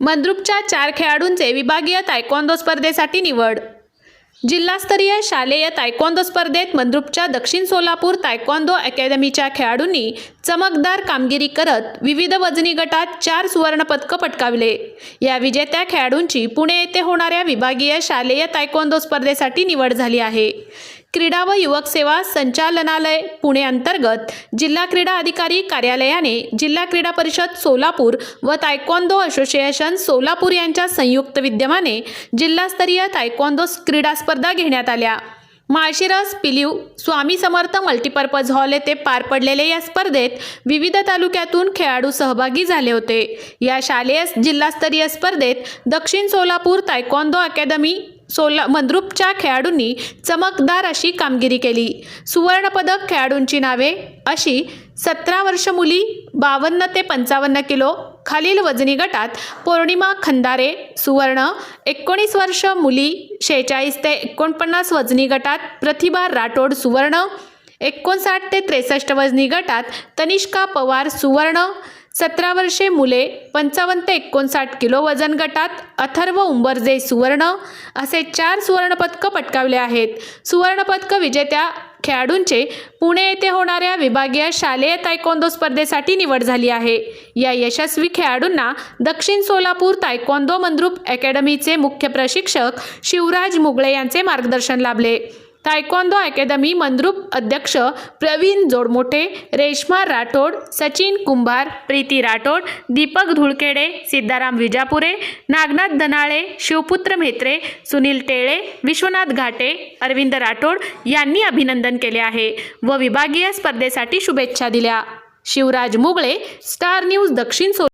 मंद्रुपच्या चार खेळाडूंचे विभागीय तायक्वांदो स्पर्धेसाठी निवड. जिल्हास्तरीय शालेय तायक्वांदो स्पर्धेत मंद्रुपच्या दक्षिण सोलापूर तायक्वांदो अकॅदमीच्या खेळाडूंनी चमकदार कामगिरी करत विविध वजनी गटात चार सुवर्णपदकं पटकावले. या विजेत्या खेळाडूंची पुणे येथे होणाऱ्या विभागीय शालेय तायक्वांदो स्पर्धेसाठी निवड झाली आहे. क्रीडा व युवक सेवा संचालनालय पुणे अंतर्गत जिल्हा क्रीडा अधिकारी कार्यालयाने जिल्हा क्रीडा परिषद सोलापूर व तायक्वांदो असोसिएशन सोलापूर यांच्या संयुक्त विद्यमाने जिल्हास्तरीय तायक्वांदो क्रीडा स्पर्धा घेण्यात आल्या. माळशिरस पिलीव स्वामी समर्थ मल्टीपर्पज हॉल येथे पार पडलेल्या या स्पर्धेत विविध तालुक्यातून खेळाडू सहभागी झाले होते. या शालेय जिल्हास्तरीय स्पर्धेत दक्षिण सोलापूर तायक्वांदो अकॅदमी सोला मंद्रुपच्या खेळाडूंनी चमकदार अशी कामगिरी केली. सुवर्णपदक खेळाडूंची नावे अशी सतरा वर्ष मुली बावन्न ते पंचावन्न किलो खालील वजनी गटात पौर्णिमा खंदारे सुवर्ण एकोणीस वर्ष मुली शेहेचाळीस ते एकोणपन्नास वजनी गटात प्रतिभा राठोड सुवर्ण एकोणसाठ ते त्रेसष्ट वजनी गटात तनिष्का पवार सुवर्ण सतरा वर्षे मुले पंचावन्न ते एकोणसाठ किलो वजन गटात अथर्व उंबरजे सुवर्ण असे चार सुवर्णपदकं पटकावले आहेत. सुवर्णपदकं विजेत्या खेळाडूंचे पुणे येथे होणाऱ्या विभागीय शालेय तायकोंदो स्पर्धेसाठी निवड झाली आहे. या यशस्वी खेळाडूंना दक्षिण सोलापूर तायकोंदो मंद्रुप अकॅडमीचे मुख्य प्रशिक्षक शिवराज मुगळे यांचे मार्गदर्शन लाभले. तायकोंदो अकॅदमी मंद्रुप अध्यक्ष प्रवीण जोडमोठे रेश्मा राठोड सचिन कुंभार प्रीती राठोड दीपक धुळखेडे सिद्धाराम विजापुरे नागनाथ धनाळे शिवपुत्र म्हेत्रे सुनील टेळे विश्वनाथ घाटे अरविंद राठोड यांनी अभिनंदन केले आहे व विभागीय स्पर्धेसाठी शुभेच्छा दिल्या. शिवराज मुगळे स्टार न्यूज दक्षिण सो